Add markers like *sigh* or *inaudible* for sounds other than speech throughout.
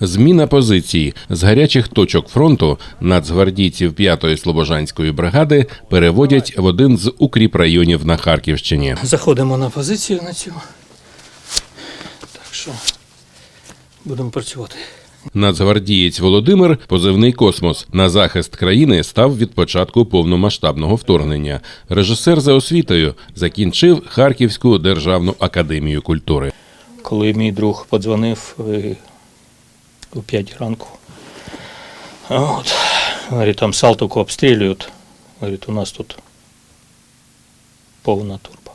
Зміна позиції з гарячих точок фронту нацгвардійців 5-ї слобожанської бригади переводять в один з укріпрайонів на Харківщині. Заходимо на позицію на цю. Так що будемо працювати. Нацгвардієць Володимир, позивний космос, на захист країни став від початку повномасштабного вторгнення. Режисер за освітою закінчив Харківську державну академію культури. Коли мій друг подзвонив о 5 ранку. От, говорить, там Салтовку обстрілюють. Говорить, у нас тут повна турба.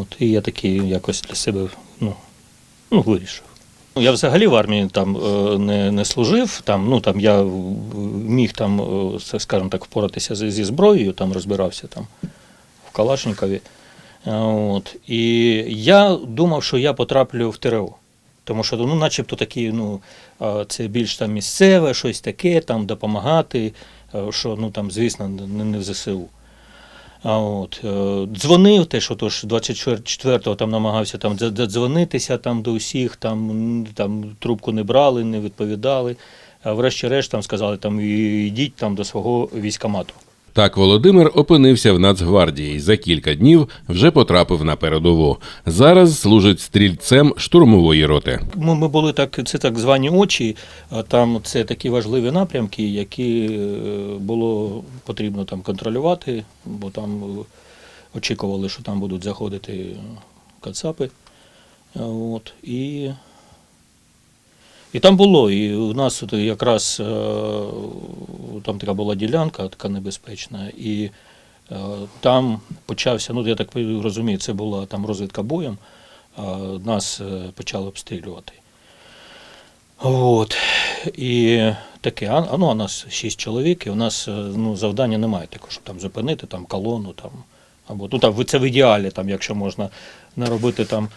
От, і я такий якось для себе ну, ну, вирішив. Я взагалі в армії там е, не, не служив. Там, ну, там я міг там, е, скажімо так, впоратися зі зброєю, там розбирався там в Калашникові. От. І я думав, що я потраплю в ТРО. Тому що, ну, начебто такі, ну, це більш там місцеве, щось таке, там допомагати, що, ну, там, звісно, не, в ЗСУ. А от, е, дзвонив теж, отож 24-го там намагався там дз- додзвонитися там до усіх, там, там трубку не брали, не відповідали. А врешті-решт там сказали, там йдіть там до свого військомату. Так Володимир опинився в Нацгвардії за кілька днів вже потрапив на передову. Зараз служить стрільцем штурмової роти. Ми, ми були так, це так звані очі. Там це такі важливі напрямки, які е, було потрібно там контролювати, бо там е, очікували, що там будуть заходити кацапи. От, і, і там було. І у нас якраз е, там така була ділянка, така небезпечна. І е, там почався, ну я так розумію, це була там розвідка боєм нас е, почали обстрілювати. От. І таке, а, ну, а нас шість чоловік, і у нас ну, завдання немає такого, щоб там зупинити там, колону. Там, або, ну, там, це в ідеалі, там, якщо можна наробити там,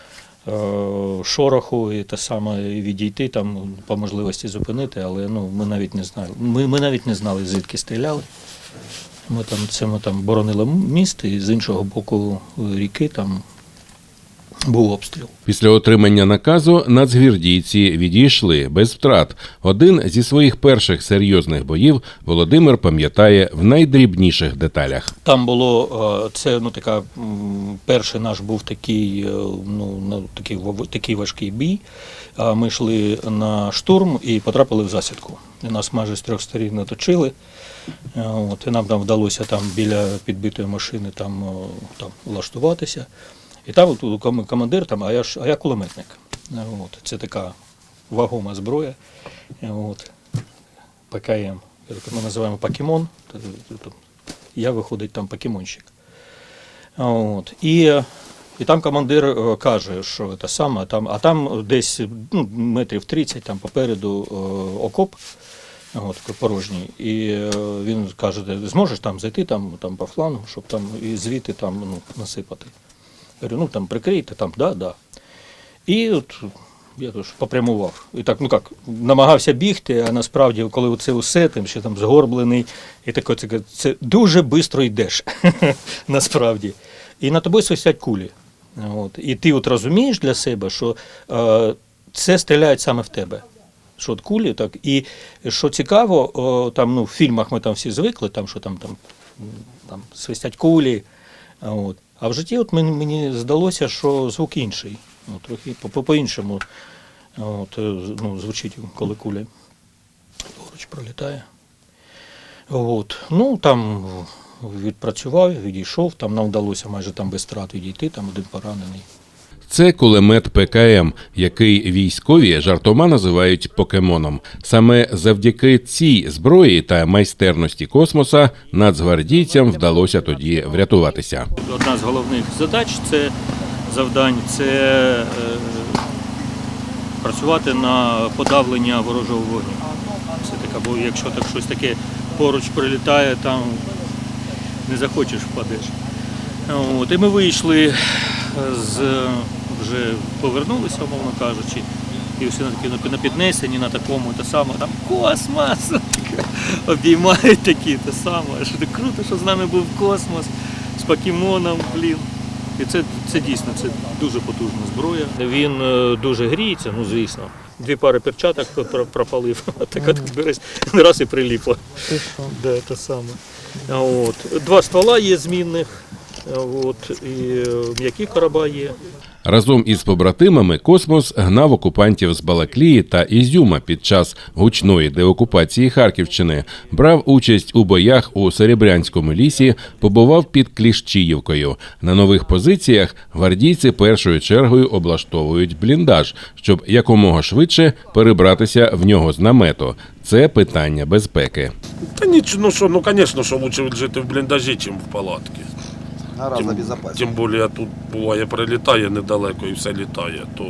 шороху і те саме відійти, там, по можливості зупинити, але ну, ми навіть не знали. Ми, ми навіть не знали, звідки стріляли. Ми там, це ми там боронили міст, і з іншого боку е, ріки там був обстріл. Після отримання наказу нацгвардійці відійшли без втрат. Один зі своїх перших серйозних боїв Володимир пам'ятає в найдрібніших деталях. Там було е, це ну така перший наш був такий, е, ну такий такий важкий бій. Ми йшли на штурм і потрапили в засідку. Нас майже з трьох сторін оточили. Е, От, і нам там вдалося там біля підбитої машини там, там влаштуватися. І там командир, там, а я ж а я кулеметник. От, це така вагома зброя. От, ПКМ. Ми називаємо покемон. Я виходить там покемонщик. От. І, і там командир е, каже, що це саме, там, а там десь ну, метрів 30 там попереду е, окоп от, порожній. І е, він каже, зможеш там зайти там, там по флангу, щоб там і звідти там ну, насипати. Говорю, ну там прикрийте, там, да, да. І от я тож попрямував. І так, ну як, намагався бігти, а насправді, коли це усе, тим ще там згорблений, і таке, це, це дуже швидко йдеш, *laughs* насправді. І на тобою свистять кулі. От. І ти от розумієш для себе, що е, це стріляють саме в тебе. Що от кулі, так. І що цікаво, о, там, ну, в фільмах ми там всі звикли, там, що там, там, там свистять кулі. От. А в житті от мені, здалося, що звук інший. Ну, трохи по- по- по-іншому е, ну, звучить, коли куля поруч пролітає. От. Ну, там відпрацював, відійшов, там нам вдалося майже там без втрат відійти, там один поранений. Це кулемет ПКМ, який військові жартома називають покемоном. Саме завдяки цій зброї та майстерності космоса нацгвардійцям вдалося тоді врятуватися. Одна з головних задач це завдань це е, працювати на подавлення ворожого вогню. Це така, бо якщо так щось таке поруч прилітає, там не захочеш впадеш. От, і ми вийшли з вже повернулися, умовно кажучи, і всі на такі на піднесені на такому те саме, там космос *laughs* обіймають такі те саме. Що так круто, що з нами був космос з покемоном, блін. І це, це дійсно це дуже потужна зброя. Він е, дуже гріється, ну звісно. дві пари перчаток пропалив, *laughs* а так от береш, *laughs* раз і що? Да, те саме. От. Два ствола є змінних, от. і е, м'які короба є. Разом із побратимами космос гнав окупантів з Балаклії та Ізюма під час гучної деокупації Харківщини, брав участь у боях у Серебрянському лісі, побував під Кліщіївкою. На нових позиціях гвардійці першою чергою облаштовують бліндаж, щоб якомога швидше перебратися в нього з намету. Це питання безпеки. Та нічого, ну що, ну звісно, що лучше жити в бліндажі, ніж в палатці. Гораздо Тим, безопаснее. тим більше тут буває прилітає недалеко і все літає, то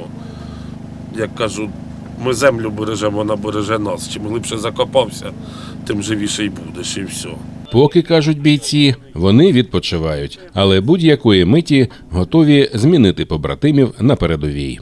як кажуть, ми землю бережемо, вона береже нас. Чим глибше закопався, тим живіше й будеш, і все. Поки кажуть бійці, вони відпочивають, але будь-якої миті готові змінити побратимів на передовій.